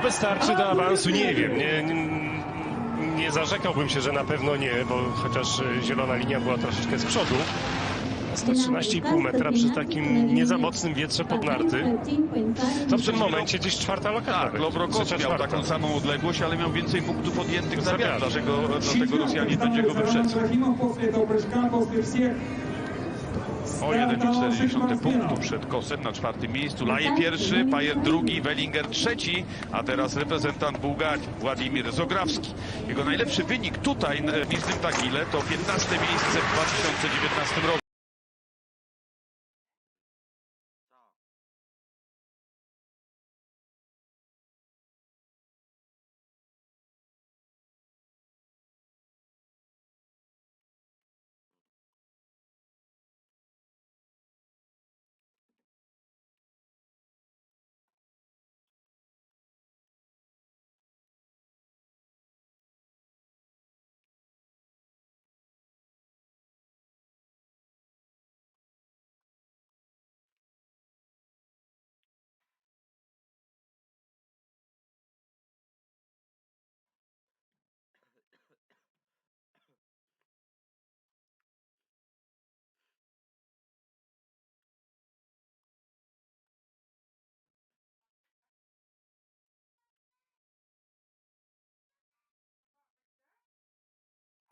to wystarczy do awansu? Nie wiem. Nie, nie, nie zarzekałbym się, że na pewno nie, bo chociaż zielona linia była troszeczkę z przodu. 113,5 metra przy takim nie za mocnym wietrze pod narty. To w tym momencie gdzieś czwarta lokata. Tak, Trzecia, miał czwarta. taką samą odległość, ale miał więcej punktów odjętych za wiatr, dlatego, dlatego Rosjanie będzie go wyprzedzał. O 1,4 punktu przed Kosem na czwartym miejscu. Laje pierwszy, Pajer drugi, Wellinger trzeci, a teraz reprezentant Bułgarii, Władimir Zograwski. Jego najlepszy wynik tutaj w Niznym Tagile to 15 miejsce w 2019 roku.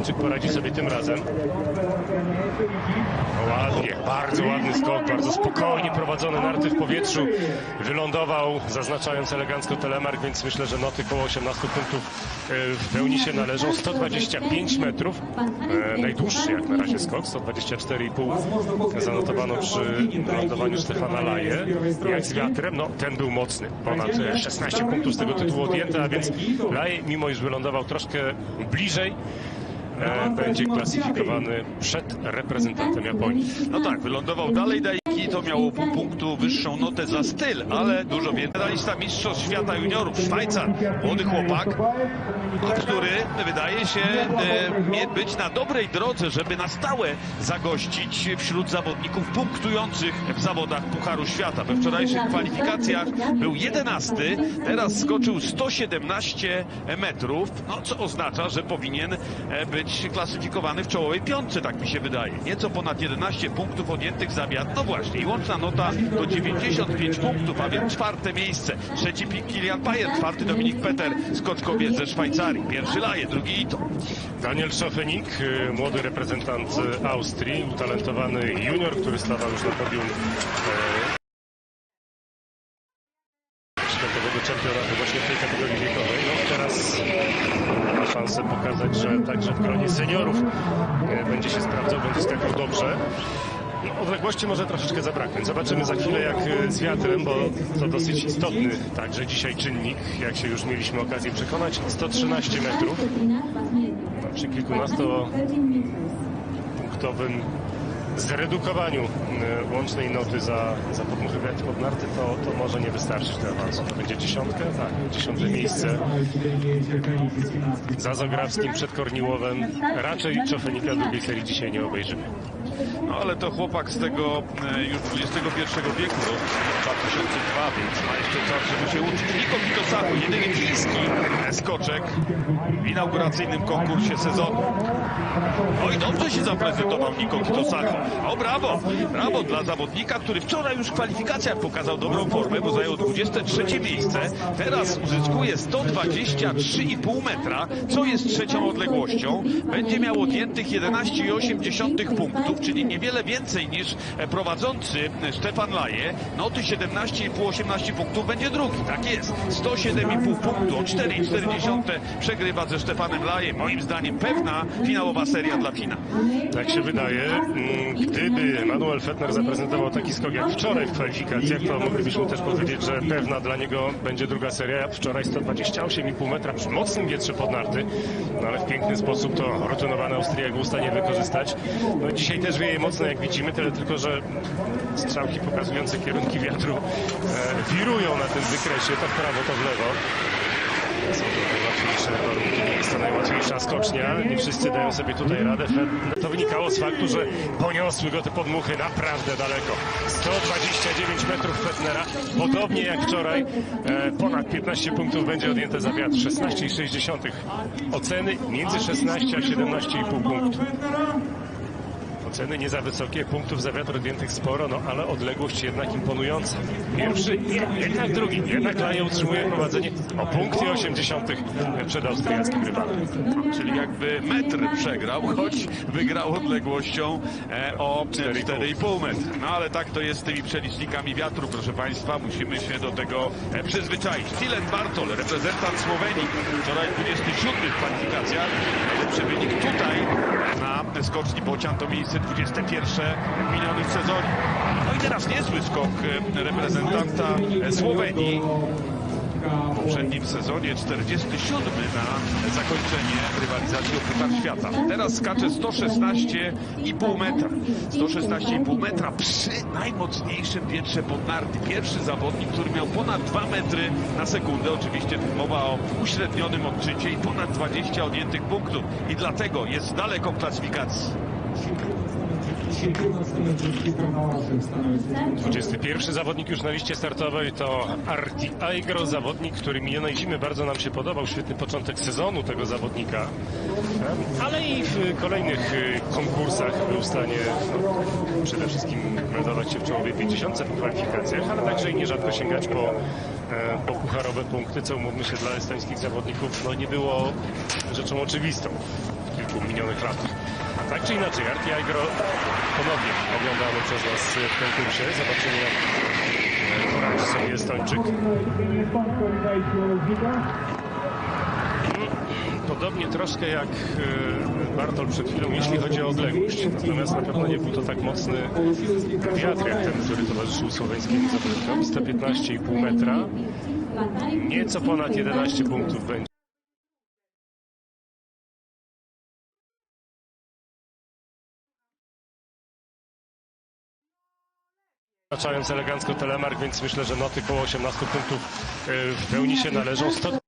Czy poradzi sobie tym razem? Ładnie, bardzo ładny skok, bardzo spokojnie prowadzone narty w powietrzu. Wylądował, zaznaczając elegancko telemark, więc myślę, że noty koło 18 punktów e, w pełni się należą. 125 metrów, e, najdłuższy jak na razie skok, 124,5 zanotowano przy lądowaniu Stefana Laje. Jak z wiatrem, no ten był mocny, ponad e, 16 punktów z tego tytułu odjęte, a więc Laje, mimo iż wylądował troszkę bliżej, będzie klasyfikowany przed reprezentantem Japonii. No tak, wylądował dalej Daiki, to miało pół punktu wyższą notę za styl, ale dużo więcej. Medalista Mistrzostw Świata Juniorów, Szwajcar, młody chłopak, który wydaje się e, być na dobrej drodze, żeby na stałe zagościć wśród zawodników punktujących w zawodach Pucharu Świata. We wczorajszych kwalifikacjach był 11, teraz skoczył 117 metrów, no co oznacza, że powinien e, być klasyfikowany w czołowej piątce, tak mi się wydaje. Nieco ponad 11 punktów odjętych za wiatr. No właśnie, i łączna nota to 95 punktów, a więc czwarte miejsce. Trzeci Kilian Pajer, czwarty Dominik Peter, skoczkowiec ze Szwajcarii. Pierwszy Laje, drugi Ito. Daniel Schofenik, y, młody reprezentant y, Austrii, utalentowany junior, który stawał już na podium e, światowego czempionatu właśnie w tej kategorii wiekowej. No teraz ma szansę pokazać, że także w gronie seniorów e, będzie się sprawdzał, będzie skakał dobrze. Odległości może troszeczkę zabraknąć. Zobaczymy za chwilę jak e, z wiatrem, bo to dosyć istotny także dzisiaj czynnik, jak się już mieliśmy okazję przekonać. 113 metrów przy kilkunastopunktowym zredukowaniu e, łącznej noty za, za podmuchy wiatr pod narty, to, to może nie wystarczyć do awansu. To będzie dziesiątka? Tak, dziesiąte miejsce. Za Zagrawskim przed Korniłowem. Raczej Czofenika drugiej serii dzisiaj nie obejrzymy. No ale to chłopak z tego e, już XXI wieku, no, 2002, więc ma jeszcze czas, żeby się uczyć. Niko Kitosaku, jedyny chiński skoczek w inauguracyjnym konkursie sezonu. No i dobrze się zaprezentował Niko Kitosaku. O brawo, brawo dla zawodnika, który wczoraj już w kwalifikacjach pokazał dobrą formę, bo zajął 23 miejsce. Teraz uzyskuje 123,5 metra, co jest trzecią odległością. Będzie miał odjętych 11,8 punktów, czyli niewiele więcej niż e, prowadzący e, Stefan Laje. Noty 17,5-18 punktów będzie drugi, tak jest. 107,5 punktu, o 4,4 przegrywa ze Stefanem Laje. Moim zdaniem pewna finałowa seria dla Fina. Tak się wydaje. Mm, Gdyby Manuel Fettner zaprezentował taki skok jak wczoraj w kwalifikacjach, to moglibyśmy też powiedzieć, że pewna dla niego będzie druga seria. Wczoraj 128,5 metra przy mocnym wietrze pod narty, no ale w piękny sposób to rutynowany Austriak w wykorzystać. No dzisiaj też wieje mocno, jak widzimy, tyle tylko, że strzałki pokazujące kierunki wiatru e, wirują na tym wykresie, to w prawo, to w lewo. Są to najłatwiejsze warunki, jest to najłatwiejsza skocznia. Nie wszyscy dają sobie tutaj radę. To wynikało z faktu, że poniosły go te podmuchy naprawdę daleko. 129 metrów Fetnera. Podobnie jak wczoraj. E, ponad 15 punktów będzie odjęte za wiatr. 16,6. Oceny między 16 a 17,5 punktów. Oceny nie za wysokie, punktów za wiatr odjętych sporo, no ale odległość jednak imponująca. Pierwszy, jednak drugi, jednak Laje utrzymuje prowadzenie o punkt i 80 przed austriackim rywalem. Czyli jakby metr przegrał, choć wygrał odległością e, o 4,5 metra. No ale tak to jest z tymi przelicznikami wiatru, proszę Państwa. Musimy się do tego e, przyzwyczaić. Tilen Bartol, reprezentant Słowenii, wczoraj 27 w kwalifikacjach. Najlepszy wynik tutaj na skoczni Bocian to miejsce 21 w minionym sezonie. No i teraz niezły skok e, reprezentanta Słowenii poprzednim sezonie 47 na zakończenie rywalizacji o Puchar Świata. Teraz skacze 116,5 metra. 116,5 metra przy najmocniejszym wietrze pod narty. Pierwszy zawodnik, który miał ponad 2 metry na sekundę. Oczywiście mowa o uśrednionym odczycie i ponad 20 odjętych punktów. I dlatego jest daleko w klasyfikacji. 21 zawodnik już na liście startowej to Arti Aigro, zawodnik, który minionej zimy bardzo nam się podobał. Świetny początek sezonu tego zawodnika, ale i w kolejnych y, konkursach był w stanie no, przede wszystkim meldować się w czołowej 50 w kwalifikacjach, ale także i nierzadko sięgać po, e, po pucharowe punkty, co umówmy się dla estońskich zawodników no, nie było rzeczą oczywistą w kilku minionych latach. Tak czy inaczej, Arti Aigro ponownie oglądamy przez nas w konkursie. Zobaczymy, jak e, poradzi sobie Estończyk. Podobnie troszkę jak e, Bartol przed chwilą, jeśli chodzi o odległość. Natomiast na pewno nie był to tak mocny wiatr jak ten, który towarzyszył słoweńskiemu zawodnikowi. 115,5 metra. Nieco ponad 11 punktów będzie. Zaczając elegancko telemark, więc myślę, że noty koło 18 punktów e, w pełni się należą. 100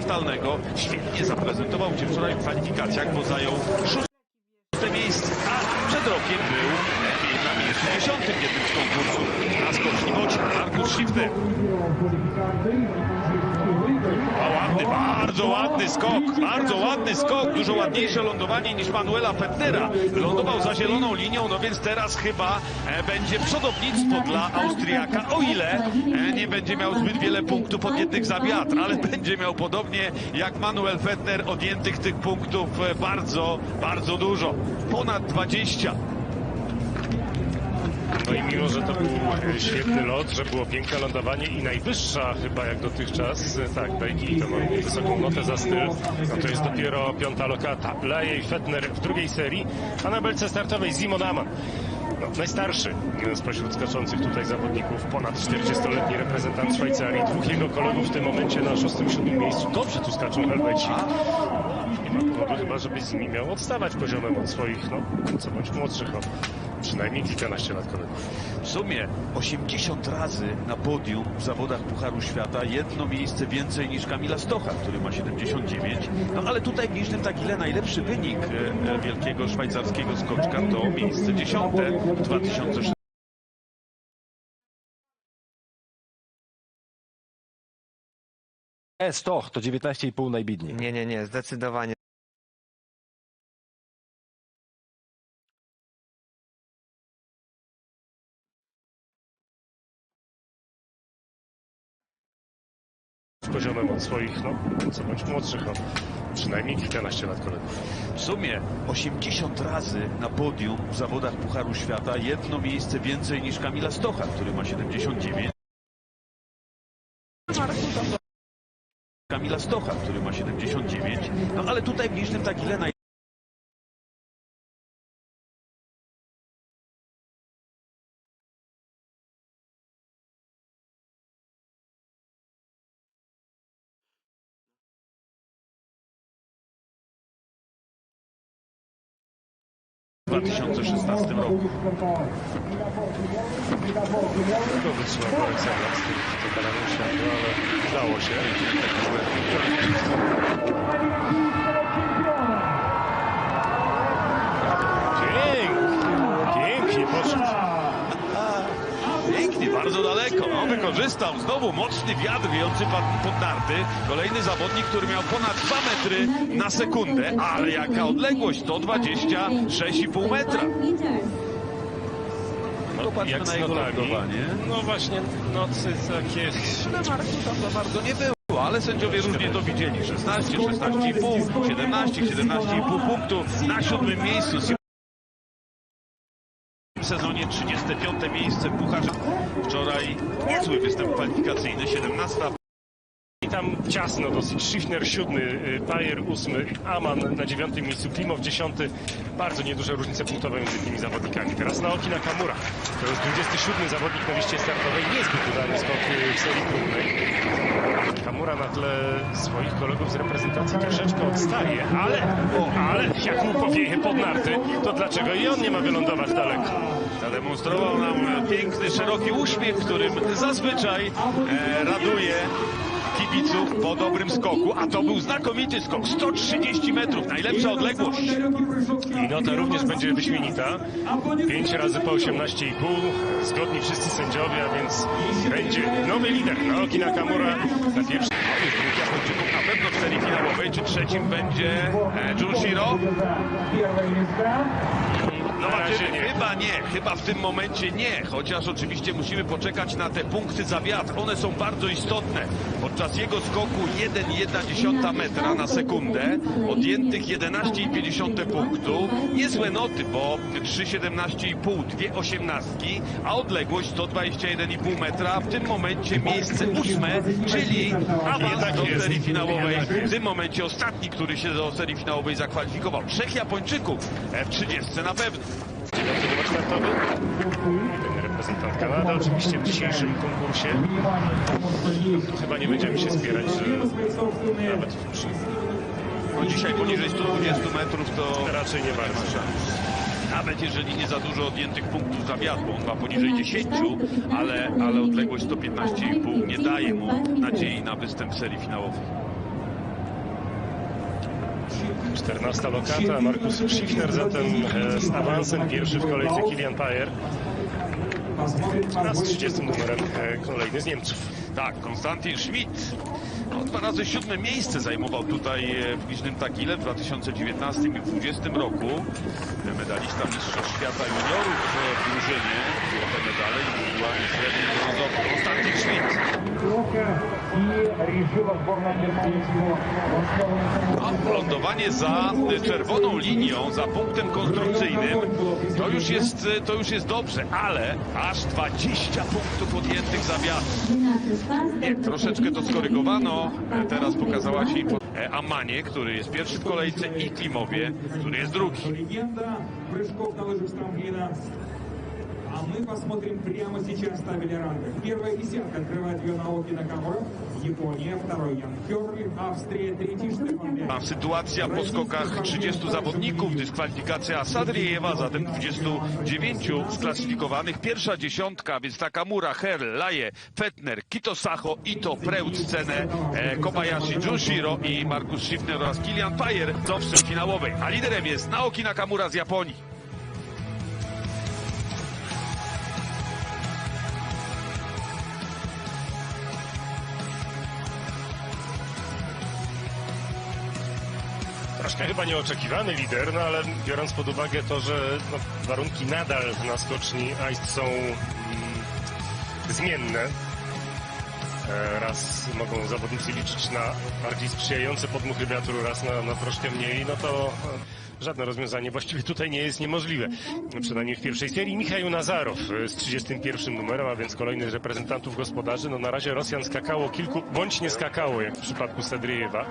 Stalnego świetnie zaprezentował się wczoraj w kwalifikacjach, bo zajął szóste miejsce, a przed rokiem był na miejscu dziesiątym jednym z konkursów na skoczni Bocian. Markus Schifter. A ładny, bardzo ładny skok, bardzo ładny skok, dużo ładniejsze lądowanie niż Manuela Fettnera. Lądował za zieloną linią, no więc teraz chyba e, będzie przodownictwo dla Austriaka, o ile e, nie będzie miał zbyt wiele punktów odjętych za wiatr, ale będzie miał podobnie jak Manuel Fettner odjętych tych punktów e, bardzo, bardzo dużo. Ponad 20. No i mimo, że to był e, świetny lot, że było piękne lądowanie i najwyższa chyba jak dotychczas, e, tak, Bejki to ma wysoką notę za styl, no to jest dopiero piąta lokata. Laje i Fettner w drugiej serii, a na belce startowej Simon Amann. No, najstarszy spośród skaczących tutaj zawodników, ponad 40-letni reprezentant Szwajcarii, dwóch jego kolegów w tym momencie na szóstym, siódmym miejscu. Dobrze tu skaczą Helweci. Nie ma powodu chyba, żeby z nimi miał odstawać poziomem od swoich, no, co bądź młodszych, no, przynajmniej kilkanaście lat kolegów. W sumie 80 razy na podium w zawodach Pucharu Świata, jedno miejsce więcej niż Kamila Stocha, który ma 79. No ale tutaj w Niżnym Tagile najlepszy wynik e, e, wielkiego szwajcarskiego skoczka to miejsce dziesiąte w 2016. E, Stoch to 19,5 najbidniej. Nie, nie, nie, zdecydowanie. Poziomem od swoich, no, co bądź młodszych, no, przynajmniej kilkanaście lat kolegów. W sumie 80 razy na podium w zawodach Pucharu Świata, jedno miejsce więcej niż Kamila Stocha, który ma 79. Kamila Stocha, który ma 79. No ale tutaj w Niżnym Tagile naj... 2016 roku. To wytrzymał Aleksander z tym totalnym światła, ale udało się. Bardzo daleko. No, wykorzystał znowu mocny wiatr wiejący pod- narty. Kolejny zawodnik, który miał ponad 2 metry na sekundę, ale jaka odległość? 126,5 metra. No, Popatrzmy jak na jego lądowanie. No właśnie, nocy takie... Na marcu tam za bardzo nie było, ale sędziowie różnie to widzieli. 16, 16,5, 17, 17,5 punktów na siódmym miejscu. W sezonie 35 miejsce w Pucharze. Wczoraj niezły występ kwalifikacyjny, 17 I tam ciasno dosyć. Schiffner siódmy, y, Bayer ósmy, Aman na dziewiątym miejscu, Klimow dziesiąty. Bardzo nieduże różnice punktowe między tymi zawodnikami. Teraz Naoki Nakamura. To jest 27 zawodnik na liście startowej. Niezbyt udany skok y, w serii próbnej. Kamura na tle swoich kolegów z reprezentacji troszeczkę odstaje, ale, ale jak mu powieje pod narty, to dlaczego i on nie ma wylądować daleko? Zademonstrował nam piękny, szeroki uśmiech, którym zazwyczaj e, raduje kibiców po dobrym skoku, a to był znakomity skok, 130 metrów, najlepsza odległość. Nota również będzie wyśmienita. 5 razy po 18,5. Zgodni wszyscy sędziowie, a więc będzie nowy lider. Naoki Nakamura na pierwszy. A już dwóch Japończyków na pewno w serii finałowej, czy trzecim będzie e, Junshiro? Zobaczymy, chyba nie, chyba w tym momencie nie, chociaż oczywiście musimy poczekać na te punkty za wiatr, one są bardzo istotne. Podczas jego skoku 1,1 metra na sekundę, odjętych 11,5 punktu, niezłe noty, bo 3,17,5, dwie osiemnastki, a odległość 121,5 metra, w tym momencie miejsce ósme, czyli awans Jednak do serii finałowej. W tym momencie ostatni, który się do serii finałowej zakwalifikował. Trzech Japończyków w 30 na pewno. Dziewiąty startowy. Ten reprezentant Kanady oczywiście w dzisiejszym konkursie. Chyba nie będziemy się spierać, że nawet w przy... No dzisiaj poniżej 120 metrów to raczej nie bardzo. nawet jeżeli nie za dużo odjętych punktów za wiatr, bo on ma poniżej 10, ale, ale odległość 115,5 nie daje mu nadziei na występ w serii finałowej. 14 lokata, Markus Schiffner zatem e, z awansem, pierwszy w kolejce Kilian Pajer, a z 30 numerem e, kolejny z Niemców. Tak, Konstantin Schmidt. No, dwa razy siódme miejsce zajmował tutaj e, w Licznym Tagile w 2019 i 2020 roku. Medalista Mistrzostw Świata Juniorów w drużynie. Złote medale, indywidualnie i brązowy. Konstantin Schmidt. A lądowanie za czerwoną linią, za punktem konstrukcyjnym, to już jest, to już jest dobrze, ale aż 20 punktów odjętych za wiatr. Nie, troszeczkę to skorygowano. Teraz pokazała się e, Amanie, który jest pierwszy w kolejce i Klimowie, który jest drugi. А мы посмотрим прямо сейчас табель рангов. Первая десятка открывает ее Наоки Накамура. Япония, второй Ян Херли, Австрия, третий Штефан Бек. A sytuacja po skokach 30 zawodników, dyskwalifikacja Sadriejewa, zatem 29 sklasyfikowanych. Pierwsza dziesiątka, więc Takamura, Herl, Laje, Fettner, Kitosacho, Ito, Preut, Cenę, e, Kobayashi, Junshiro i Markus Schiffner oraz Kilian Pajer do w finałowej. A liderem jest Naoki Nakamura z Japonii. Chyba nieoczekiwany lider, no ale biorąc pod uwagę to, że no, warunki nadal na skoczni Ice są mm, zmienne. E, Raz mogą zawodnicy liczyć na bardziej sprzyjające podmuchy wiatru, raz na, na troszkę mniej, no to żadne rozwiązanie właściwie tutaj nie jest niemożliwe. Przynajmniej w pierwszej serii. Michał Nazarow e, z 31 numerem, a więc kolejny z reprezentantów gospodarzy. No na razie Rosjan skakało kilku, bądź nie skakało, jak w przypadku Sedriejewa.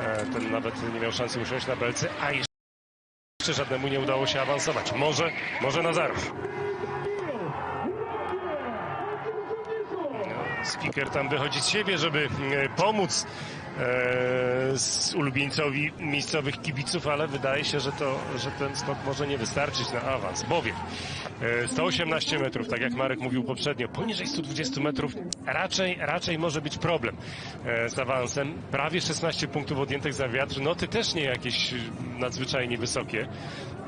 E, Ten nawet nie miał szansy usiąść na belce, a jeszcze żadnemu nie udało się awansować. Może, może Nazarow. Speaker tam wychodzi z siebie, żeby e, pomóc z ulubieńcowi miejscowych kibiców, ale wydaje się, że, to, że ten skok może nie wystarczyć na awans, bowiem e, 118 metrów, tak jak Marek mówił poprzednio, poniżej 120 metrów raczej, raczej może być problem e, z awansem. Prawie 16 punktów odjętych za wiatr, noty też nie jakieś nadzwyczajnie wysokie.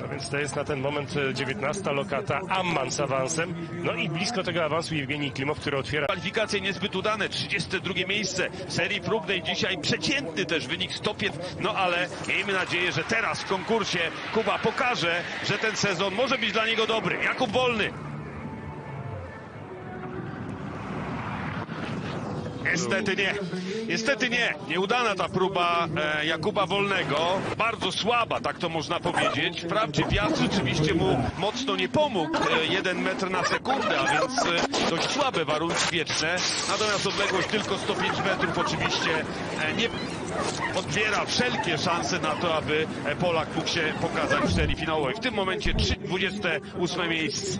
No więc to jest na ten moment e, 19 lokata Amman z awansem. No i blisko tego awansu Jewgenij Klimow, który otwiera Kwalifikacje niezbyt udane, 32 miejsce serii próbnej, dzisiaj przeciętny też wynik stopień, no ale miejmy nadzieję, że teraz w konkursie Kuba pokaże, że ten sezon może być dla niego dobry. Jakub Wolny. Niestety nie. Niestety nie. Nieudana ta próba e, Jakuba Wolnego. Bardzo słaba, tak to można powiedzieć. Wprawdzie wiatr rzeczywiście mu mocno nie pomógł. E, jeden metr na sekundę, a więc e, dość słabe warunki wieczne. Natomiast odległość tylko 105 metrów oczywiście e, nie odbiera wszelkie szanse na to, aby e, Polak mógł się pokazać w serii finałowej. W tym momencie 3, 28 miejsce.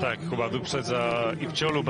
Tak, chyba wyprzedza Ipciolu.